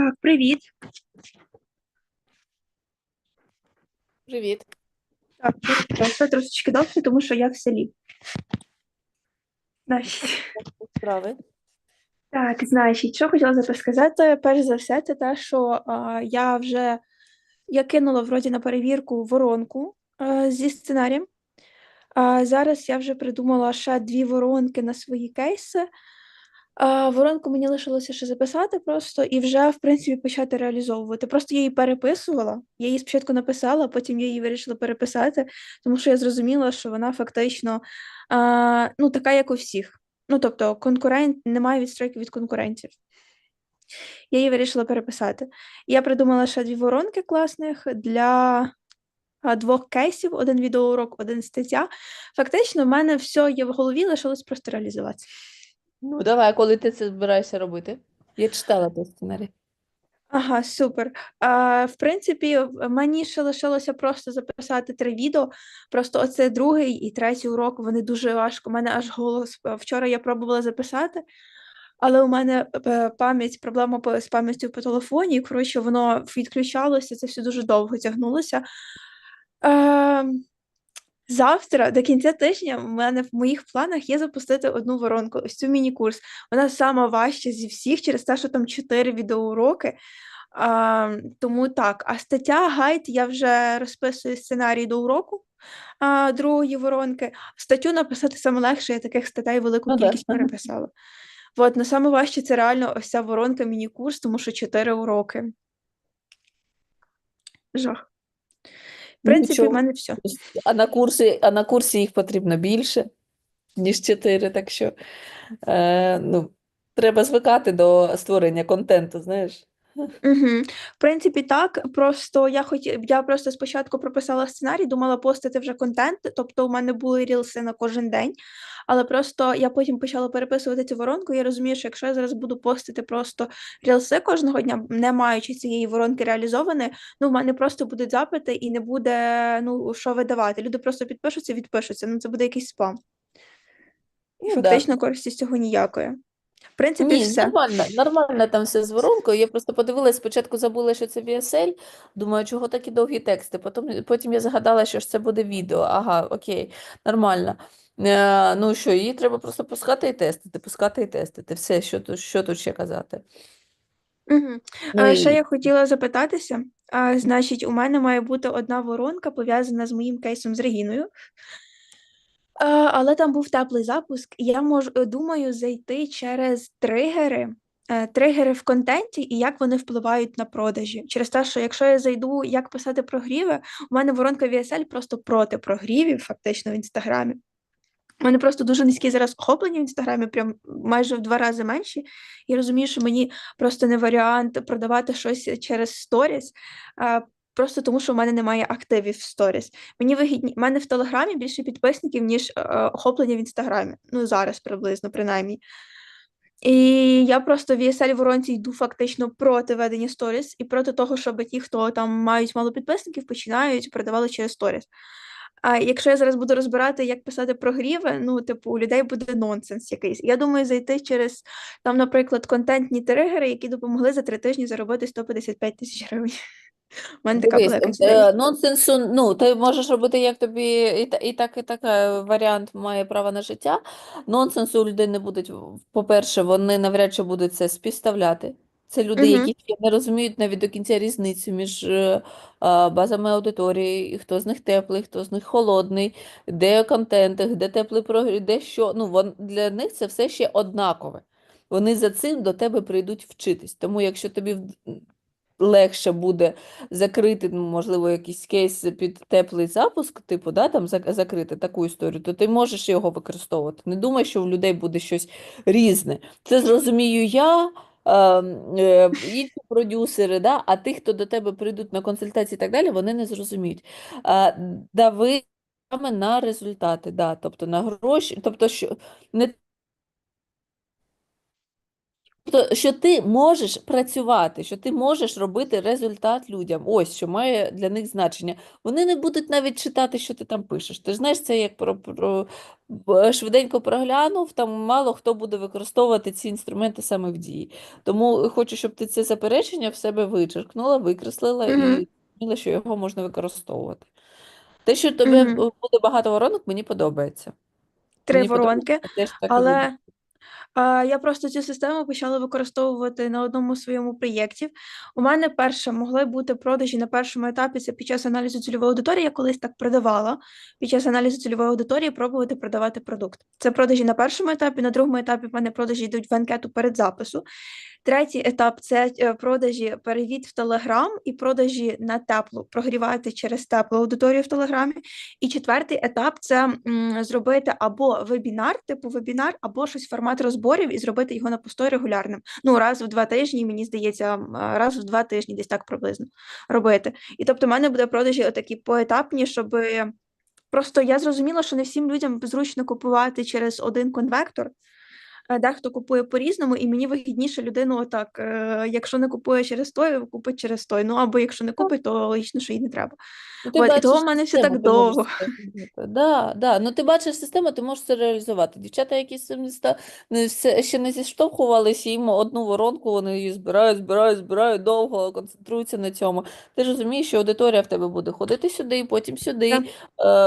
Так, привіт. Привіт. Так, це трошечки довше, тому що я в селі. Значить, Справи. так, значить, що хотіла зараз сказати, перш за все, це те, що а, я вже я кинула вроді на перевірку воронку а, зі сценарієм. А, зараз я вже придумала ще дві воронки на свої кейси. Воронку мені лишилося ще записати просто і вже, в принципі, почати реалізовувати. Просто я її переписувала. Я її спочатку написала, потім я її вирішила переписати, тому що я зрозуміла, що вона фактично а, ну, така, як у всіх. Ну, тобто, конкурент немає відстройки від конкурентів. Я її вирішила переписати. Я придумала ще дві воронки класних для двох кейсів: один відеоурок, один стаття. Фактично, в мене все є в голові, лишилось просто реалізувати. Ну, давай, коли ти це збираєшся робити? Я читала той сценарій. Ага, супер. А, в принципі, мені ще лишилося просто записати три відео. Просто оце другий і третій урок, вони дуже важко. У мене аж голос. е, Вчора я пробувала записати, але у мене е, пам'ять, проблема по- з пам'яттю по телефоні. і, Коротше, воно відключалося, це все дуже довго тягнулося. Е, завтра, до кінця тижня, в мене в моїх планах є запустити одну воронку, ось цю міні-курс. Вона сама важча зі всіх через те, що там чотири відеоуроки. А, тому так, а стаття гайд я вже розписую сценарій до уроку а, другої воронки. Статтю написати саме легше, я таких статей велику Ну кількість переписала. От, на саме важче це реально ось ця воронка міні-курс, тому що чотири уроки. Жах. В принципі, в мене все. А на курсі, а на курсі їх потрібно більше, ніж чотири, так що е, ну, треба звикати до створення контенту, знаєш. Угу. В принципі, так. Просто я хоті... я просто спочатку прописала сценарій, думала постити вже контент, тобто у мене були рілси на кожен день. Але просто я потім почала переписувати цю воронку. і Я розумію, що якщо я зараз буду постити просто рілси кожного дня, не маючи цієї воронки реалізованої, ну в мене просто будуть запити і не буде ну що видавати. Люди просто підпишуться, відпишуться. Ну це буде якийсь спам. І Ну, да. фактично користі з цього ніякої. В принципі, Ні, все. нормально, нормально там все з воронкою. Я просто подивилась, спочатку забула, що це VSL. Думаю, чого такі довгі тексти. Потім, потім я згадала, що ж це буде відео. Ага, окей, нормально. Е, ну що, її треба просто пускати і тестити, пускати і тестити. Все, що тут, що тут ще казати. Угу. Ну, А, ще і- я хотіла запитатися. А, значить, у мене має бути одна воронка пов'язана з моїм кейсом з Регіною. Але там був теплий запуск, і я можу, е, думаю, зайти через тригери, е, тригери в контенті і як вони впливають на продажі. Через те, що якщо я зайду, як писати прогріви, у мене воронка VSL просто проти прогрівів, фактично в інстаграмі. У мене просто дуже низькі зараз охоплення в інстаграмі, прям майже в два рази менші. Я розумію, що мені просто не варіант продавати щось через сторіс, просто тому що в мене немає активів в сторіс. Мені вигідні, в мене в Телеграмі більше підписників, ніж е, охоплення в інстаграмі. Ну, зараз приблизно, принаймні. І я просто в ESL воронці йду фактично проти ведення сторіс і проти того, щоб ті, хто там мають мало підписників, починають продавали через сторіс. А якщо я зараз буду розбирати, як писати прогріви, ну, типу, у людей буде нонсенс якийсь. Я думаю, зайти через там, наприклад, контентні тригери, які допомогли за три тижні заробити 155 тисяч гривень. У мене така була Дивись, е, нонсенсу, ну, ти можеш робити, як тобі і, та- і так, і так е, варіант має право на життя. Нонсенсу у людей не будуть, по-перше, вони навряд чи будуть це співставляти. Це люди, Мгм. які ще не розуміють навіть до кінця різницю між е, базами аудиторії, і хто з них теплий, хто з них холодний, де контент, де теплий прогрів, де що. Ну, вон, для них це все ще однакове. Вони за цим до тебе прийдуть вчитись. Тому якщо тобі в- легше буде закрити, ну, можливо, якийсь кейс під теплий запуск, типу, да, там закрити таку історію, то ти можеш його використовувати. Не думай, що в людей буде щось різне. Це зрозумію я, е, інші продюсери, да, а ті, хто до тебе прийдуть на консультації і так далі, вони не зрозуміють. Дави саме на результати, да, тобто на гроші, тобто що не Тобто, що ти можеш працювати, що ти можеш робити результат людям. Ось що має для них значення. Вони не будуть навіть читати, що ти там пишеш. Ти ж знаєш, це як про, про швиденько проглянув, там мало хто буде використовувати ці інструменти саме в дії. Тому хочу, щоб ти це заперечення в себе вичеркнула, викреслила Угу. і зрозуміла, що його можна використовувати. Те, що тобі Угу. буде багато воронок, мені подобається. Три Мені воронки, подобається теж так і буде. але А, Я просто цю систему почала використовувати на одному своєму проєкті. У мене перше могли бути продажі на першому етапі. Це під час аналізу цільової аудиторії. Я колись так продавала. Під час аналізу цільової аудиторії пробувати продавати продукт. Це продажі на першому етапі. На другому етапі в мене продажі йдуть в анкету перед запису. Третій етап це е, продажі перевід в Телеграм і продажі на теплу, прогрівати через теплу аудиторію в Телеграмі. І четвертий етап це м, зробити або вебінар, типу вебінар, або щось формат розборів і зробити його на постой регулярним. Ну, раз в два тижні, мені здається, раз в два тижні, десь так приблизно робити. І тобто, в мене буде продажі отакі поетапні, щоб просто я зрозуміла, що не всім людям зручно купувати через один конвектор. Е, Дехто купує по-різному, і мені вигідніше людину отак. е, Якщо не купує через той, купить через той. Ну або якщо не купить, то логічно, що їй не треба. Ну, ти От, і того бачиш в мене все так довго. Да, да. Ну, ти бачиш систему, ти можеш це реалізувати. Дівчата, які з цим ще не зіштовхувалися, їм одну воронку, вони її збирають, збирають, збирають довго, концентруються на цьому. Ти ж розумієш, що аудиторія в тебе буде ходити сюди, потім сюди, Так.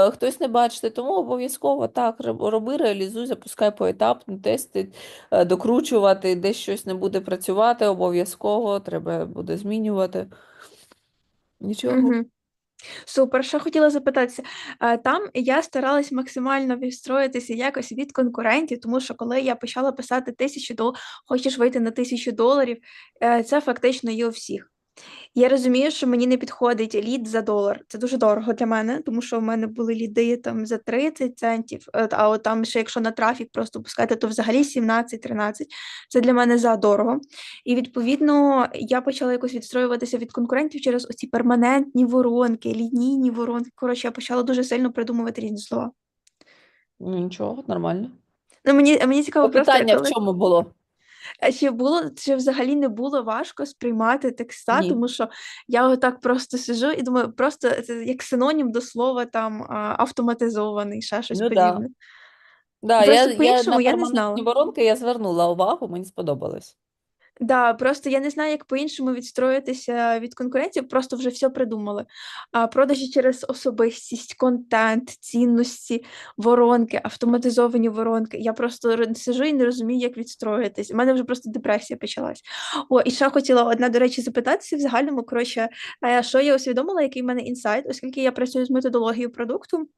е, хтось не бачити, тому обов'язково так, роби, реалізуй, запускай поетапно, тести, докручувати, десь щось не буде працювати, обов'язково треба буде змінювати. Нічого. Угу. Супер, що хотіла запитатися. Е, Там я старалась максимально відстроїтися якось від конкурентів, тому що коли я почала писати тисячу доларів, хочеш вийти на тисячу доларів, е, це фактично є у всіх. Я розумію, що мені не підходить лід за долар. Це дуже дорого для мене, тому що в мене були ліди там за 30 центів, е, а от там ще якщо на трафік просто пускати, то взагалі 17-13. Це для мене задорого. І відповідно я почала якось відстроюватися від конкурентів через оці перманентні воронки, лінійні воронки. Коротше, я почала дуже сильно придумувати різні слова. Ну, Нічого, нормально. Ну мені, мені цікаво просто, Питання в чому було? Чи було, чи взагалі не було важко сприймати текста, Ні. тому що я отак просто сижу і думаю, просто це як синонім до слова там автоматизований, ще щось Ну подібне. Да, Просто я, я по-іншому я не знала. воронки я звернула увагу, мені сподобалось. Да, просто я не знаю, як по-іншому відстроїтися від конкурентів, просто вже все придумали. А продажі через особистість, контент, цінності, воронки, автоматизовані воронки. Я просто сижу і не розумію, як відстроїтись. У мене вже просто депресія почалась. О, і ще хотіла одна, до речі, запитатися в загальному, коротше, е, що я усвідомила, який в мене інсайт, оскільки я працюю з методологією продукту.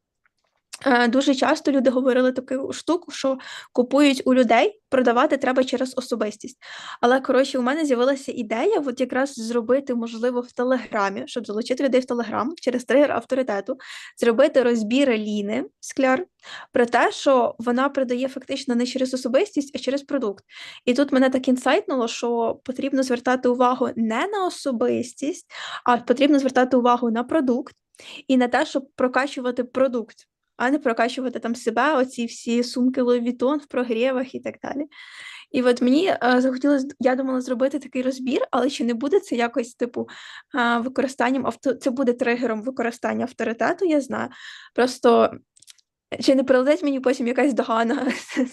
Е, Дуже часто люди говорили таку штуку, що купують у людей, продавати треба через особистість. Але коротше, у мене з'явилася ідея, от якраз зробити, можливо, в Телеграмі, щоб залучити людей в Телеграм через тригер авторитету, зробити розбір Ліни Скляр про те, що вона продає фактично не через особистість, а через продукт. І тут мене так інсайтнуло, що потрібно звертати увагу не на особистість, а потрібно звертати увагу на продукт і на те, щоб прокачувати продукт а не прокачувати там себе, оці всі сумки Vuitton в прогрівах і так далі. І от мені е, захотілося, я думала зробити такий розбір, але чи не буде це якось, типу, е, використанням авто, це буде тригером використання авторитету, я знаю. Просто чи не прилетить мені потім якась догана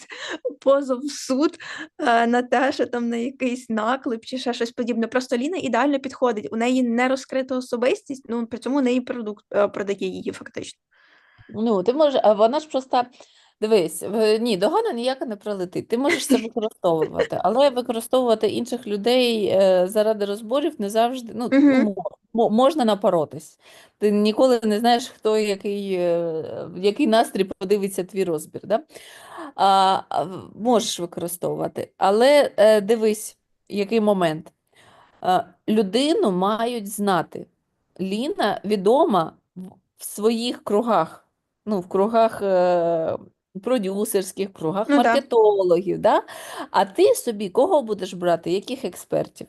позов в суд е, на те, що там на якийсь наклеп чи ще щось подібне. Просто Ліна ідеально підходить. У неї не розкрита особистість, ну при цьому неї продукт е, продає її фактично. Ну, ти можеш, а вона ж просто, дивись, в- ні, догана ніяка не прилетить. Ти можеш це використовувати, але використовувати інших людей е, заради розборів не завжди, ну, ну, мо- мо- можна напоротись. Ти ніколи не знаєш, хто який, е, в який настрій подивиться твій розбір, да? А, а, в- можеш використовувати, але е, дивись, який момент. Е, Людину мають знати. Ліна відома в в своїх кругах, ну, в кругах е, продюсерських, в кругах Ну маркетологів, да? А ти собі кого будеш брати? Яких експертів?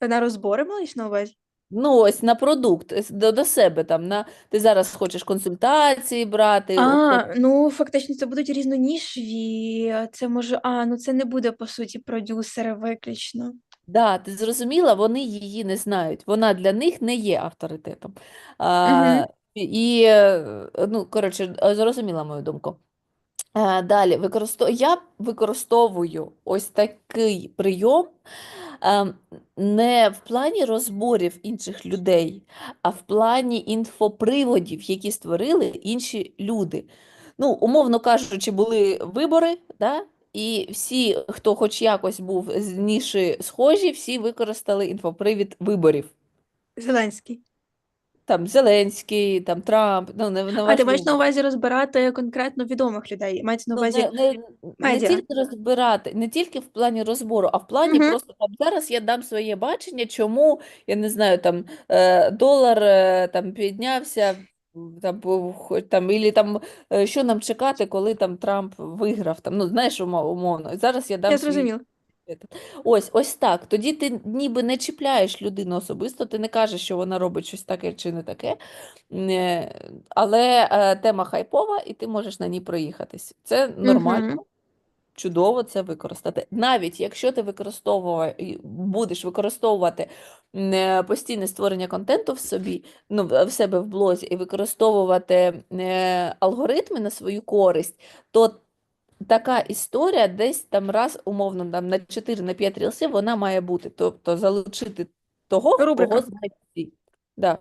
На розбори маєш на увазі? Ну, ось на продукт, до, до себе там, на, ти зараз хочеш консультації брати, А, ну фактично це будуть різнонішеві. Це може, а, ну це не буде по суті продюсери виключно. Да, ти зрозуміла, вони її не знають. Вона для них не є авторитетом. А, і, е, ну, коротше, е, зрозуміла мою думку. А, далі, використов... я використовую ось такий прийом ем, не в плані розборів інших людей, а в плані інфоприводів, які створили інші люди. Ну, умовно кажучи, були вибори, да? І всі, хто хоч якось був з ніші схожі, всі використали інфопривід виборів. Зеленський. Там Зеленський, там Трамп, ну не, не А ти маєш на увазі розбирати конкретно відомих людей? Мається на Ну, увазі не, не, не тільки розбирати, не тільки в плані розбору, а в плані Угу. просто там зараз я дам своє бачення, чому, я не знаю, там е, долар е, там піднявся, там, хоч там, ілі там, е, що нам чекати, коли там Трамп виграв, там, ну, знаєш, умо- умовно. Зараз я Я дам свій зрозуміла. Этот. Ось, ось так. Тоді ти ніби не чіпляєш людину особисто, ти не кажеш, що вона робить щось таке чи не таке. Е, Але е, тема хайпова, і ти можеш на ній проїхатись. Це нормально, Угу. Чудово це використати. Навіть якщо ти використовує, і будеш використовувати е, постійне створення контенту в собі, ну, в себе в блозі, і використовувати е, алгоритми на свою користь, то така історія десь там раз, умовно, там на 4 на 5 рілсів вона має бути. Тобто залучити того, кого Рубрика. знають всі. Да.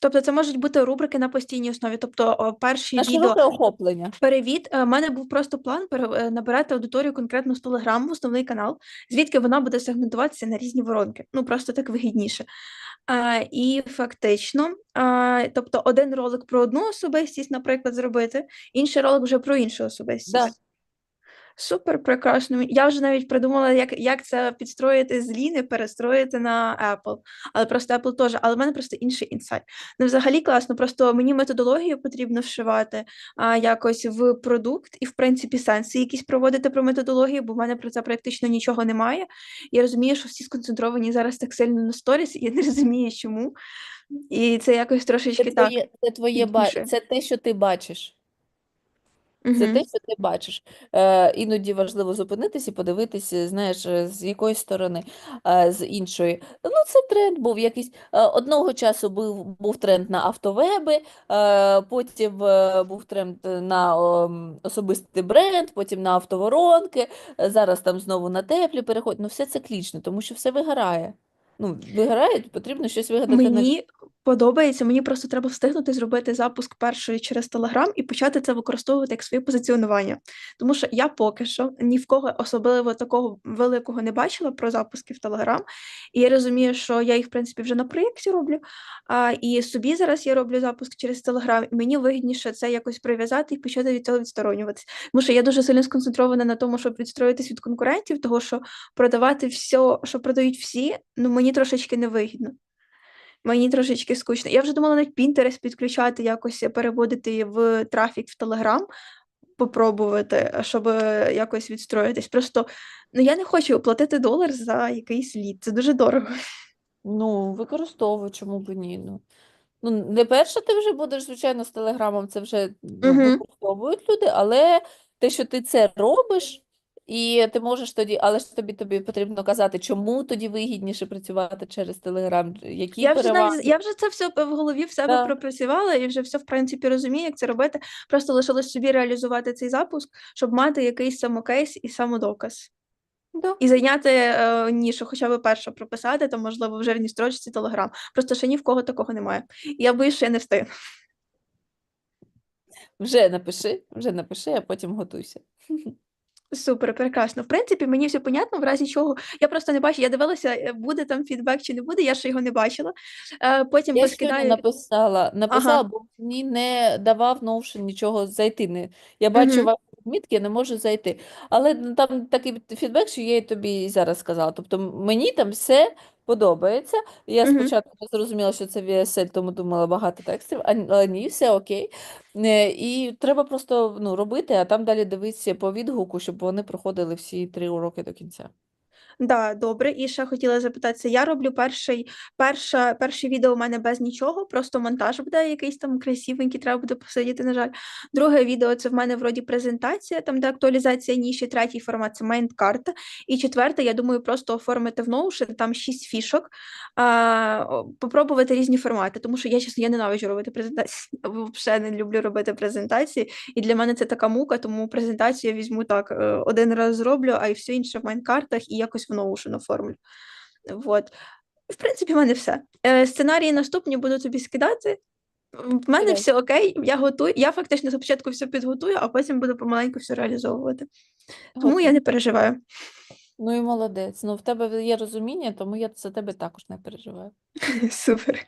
Тобто це можуть бути рубрики на постійній основі. Тобто о, перші відео охоплення. Перевід. У мене був просто план е, набирати аудиторію конкретно з Телеграму в основний канал, звідки вона буде сегментуватися на різні воронки. Ну просто так вигідніше. А, і фактично, а, тобто один ролик про одну особистість, наприклад, зробити, інший ролик вже про іншу Да. Супер, прекрасно. Я вже навіть придумала, як, як це підстроїти з Ліни, перестроїти на Apple. Але просто Apple теж, але в мене просто інший інсайт. Ну, взагалі класно, просто мені методологію потрібно вшивати а, якось в продукт і, в принципі, сенси якісь проводити про методологію, бо в мене про це практично нічого немає. Я розумію, що всі сконцентровані зараз так сильно на сторіс, і я не розумію, чому. І це якось Це трошечки так це твоє це те, що ти бачиш. Це те, що ти бачиш. Е, іноді важливо зупинитись і подивитися, знаєш, е, з якої сторони, е, з іншої. Ну, це тренд був якийсь. Е, одного часу був, був тренд на автовеби, е, потім е, був тренд на ом, особистий бренд, потім на автоворонки, е, зараз там знову на теплі переходять. Ну, все циклічно, тому що все вигорає. Ну, вигорає, потрібно щось вигадати. Мені подобається, мені просто треба встигнути зробити запуск першої через Telegram і почати це використовувати як своє позиціонування. Тому що я поки що ні в кого особливо такого великого не бачила про запуски в Telegram. І я розумію, що я їх, в принципі, вже на проєкті роблю. А, і собі зараз я роблю запуск через Telegram, і мені вигідніше це якось прив'язати і почати від цього відсторонюватися. Тому що я дуже сильно сконцентрована на тому, щоб відстроїтись від конкурентів, того що продавати все, що продають всі, ну мені трошечки невигідно. Мені трошечки скучно. Я вже думала навіть Pinterest підключати, якось переводити в трафік в Telegram, попробувати, щоб якось відстроїтись. Просто ну, я не хочу платити долар за якийсь лід. Це дуже дорого. Ну, використовуй, чому б ні. Ну. Ну, не перше ти вже будеш, звичайно, з Телеграмом, це вже ну, Угу. використовують люди, але те, що ти це робиш, і ти можеш тоді, але ж тобі, тобі потрібно казати, чому тоді вигідніше працювати через Телеграм, які Я вже навіть переваги. я вже це все в голові в себе Да. пропрацювала і вже все в принципі розумію, як це робити. Просто лишилось собі реалізувати цей запуск, щоб мати якийсь самокейс і самодоказ. Да. І зайняти е, нішу, хоча б перше прописати, то можливо в жирній строчці Телеграм. Просто ще ні в кого такого немає. Я боюсь, що я не встигну. Вже напиши, вже напиши, а потім готуйся. Супер, прекрасно. В принципі, мені все понятно, в разі чого. Я просто не бачу, я дивилася, е, буде там фідбек чи не буде, я ще його не бачила. Е, потім Я поскидаю. написала, написала, Ага. бо мені не давав Notion нічого зайти. Не, я бачу Мгм. ваші відмітки, я не можу зайти. Але ну, там такий фідбек, що я й тобі і зараз сказала. Тобто мені там все подобається. Я Мгм. спочатку не зрозуміла, що це VSL, тому думала багато текстів, а н- але ні, все окей. Е, І треба просто ну, робити, а там далі дивитися по відгуку, щоб вони проходили всі три уроки до кінця. Да, добре. І ще хотіла запитатися, я роблю перший, перша, перше відео у мене без нічого, просто монтаж буде якийсь там красивенький, треба буде посидіти, на жаль. Друге відео це в мене вроді презентація, там де актуалізація ніші, третій формат це майнд-карта. І четверте, я думаю, просто оформити в Notion, там шість фішок, а, попробувати різні формати, тому що я, чесно, я ненавиджу робити презентації, взагалі не люблю робити презентації, і для мене це така мука, тому презентацію я візьму так, е, один раз зроблю, а і все інше в майнкартах і якось в Notion оформлю. Вот. В принципі, в мене все. Е, Сценарії наступні буду тобі скидати. В мене Кидай. все окей, я готую. Я фактично спочатку все підготую, а потім буду помаленьку все реалізовувати. Тому я не переживаю. Ну і молодець. Ну, в тебе є розуміння, тому я за тебе також не переживаю. Супер.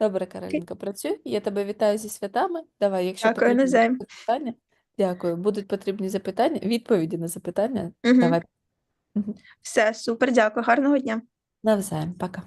Добре, Каролінка, працюй. Я тебе вітаю зі святами. Давай, якщо Дякую, потрібні запитання. Дякую. Будуть потрібні запитання, відповіді на запитання. Мгм. Давай. Все, супер, дякую, гарного дня. Навзаєм. Пока.